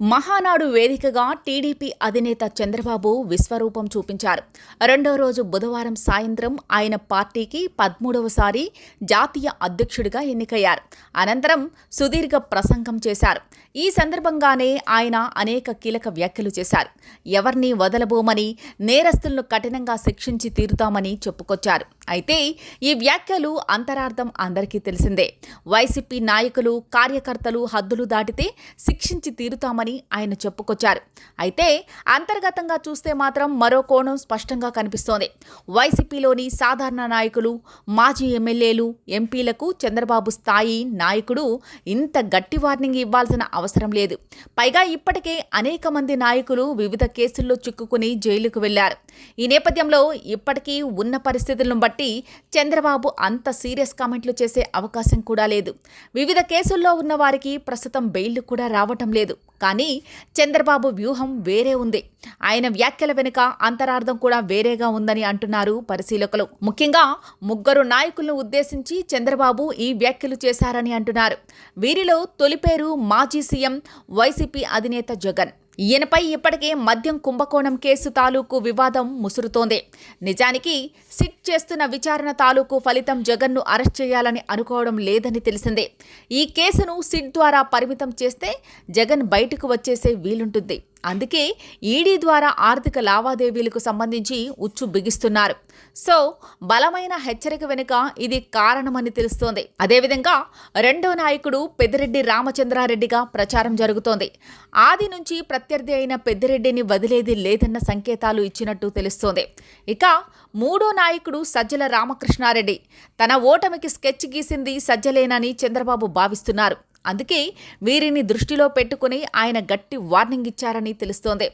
మహానాడు వేదికగా టీడీపీ అధినేత చంద్రబాబు విశ్వరూపం చూపించారు. రెండో రోజు బుధవారం సాయంత్రం ఆయన పార్టీకి పదమూడవసారి జాతీయ అధ్యక్షుడిగా ఎన్నికయ్యారు. అనంతరం సుదీర్ఘ ప్రసంగం చేశారు. ఈ సందర్భంగానే ఆయన అనేక కీలక వ్యాఖ్యలు చేశారు. ఎవరిని వదలబోమని నేరస్తులను కఠినంగా శిక్షించి తీరుతామని చెప్పుకొచ్చారు. అయితే ఈ వ్యాఖ్యలు అంతరార్థం అందరికీ తెలిసిందే. వైసీపీ నాయకులు కార్యకర్తలు హద్దులు దాటితే శిక్షించి తీరుతామని ఆయన చెప్పుకొచ్చారు. అయితే అంతర్గతంగా చూస్తే మాత్రం మరో కోణం స్పష్టంగా కనిపిస్తోంది. వైసీపీలోని సాధారణ నాయకులు మాజీ ఎమ్మెల్యేలు ఎంపీలకు చంద్రబాబు స్థాయి నాయకుడు ఇంత గట్టి వార్నింగ్ ఇవ్వాల్సిన అవసరం లేదు. పైగా ఇప్పటికే అనేక మంది నాయకులు వివిధ కేసుల్లో చిక్కుకుని జైలుకు వెళ్ళారు ఈ నేపథ్యంలో ఇప్పటికీ ఉన్న పరిస్థితులను బట్టి కాబట్టి చంద్రబాబు అంత సీరియస్ కామెంట్లు చేసే అవకాశం కూడా లేదు. వివిధ కేసుల్లో ఉన్న వారికి ప్రస్తుతం బెయిల్ కూడా రావటం లేదు. కానీ చంద్రబాబు వ్యూహం వేరే ఉంది. ఆయన వ్యాఖ్యల వెనుక అంతరార్థం కూడా వేరేగా ఉందని అంటున్నారు పరిశీలకులు. ముఖ్యంగా ముగ్గురు నాయకులను ఉద్దేశించి చంద్రబాబు ఈ వ్యాఖ్యలు చేశారని అంటున్నారు. వీరిలో తొలి పేరు మాజీ సీఎం వైసీపీ అధినేత జగన్. ఈయనపై ఇప్పటికే మద్యం కుంభకోణం కేసు తాలూకు వివాదం ముసురుతోంది. నిజానికి సిట్ చేస్తున్న విచారణ తాలూకు ఫలితం జగన్ను అరెస్ట్ చేయాలని అనుకోవడం లేదని తెలిసిందే. ఈ కేసును సిట్ ద్వారా పరిమితం చేస్తే జగన్ బయటకు వచ్చేసే వీలుంటుంది. అందుకే ఈడీ ద్వారా ఆర్థిక లావాదేవీలకు సంబంధించి ఉచ్చు బిగిస్తున్నారు. సో బలమైన హెచ్చరిక వెనుక ఇది కారణమని తెలుస్తోంది. అదేవిధంగా రెండో నాయకుడు పెద్దిరెడ్డి రామచంద్రారెడ్డిగా ప్రచారం జరుగుతోంది. ఆది నుంచి ప్రత్యర్థి అయిన పెద్దిరెడ్డిని వదిలేది లేదన్న సంకేతాలు ఇచ్చినట్టు తెలుస్తోంది. ఇక మూడో నాయకుడు సజ్జల రామకృష్ణారెడ్డి తన ఓటమికి స్కెచ్ గీసింది సజ్జలేనని చంద్రబాబు భావిస్తున్నారు. అందుకే వీరిని దృష్టిలో పెట్టుకుని ఆయన గట్టి వార్నింగ్ ఇచ్చారని తెలుస్తోంది.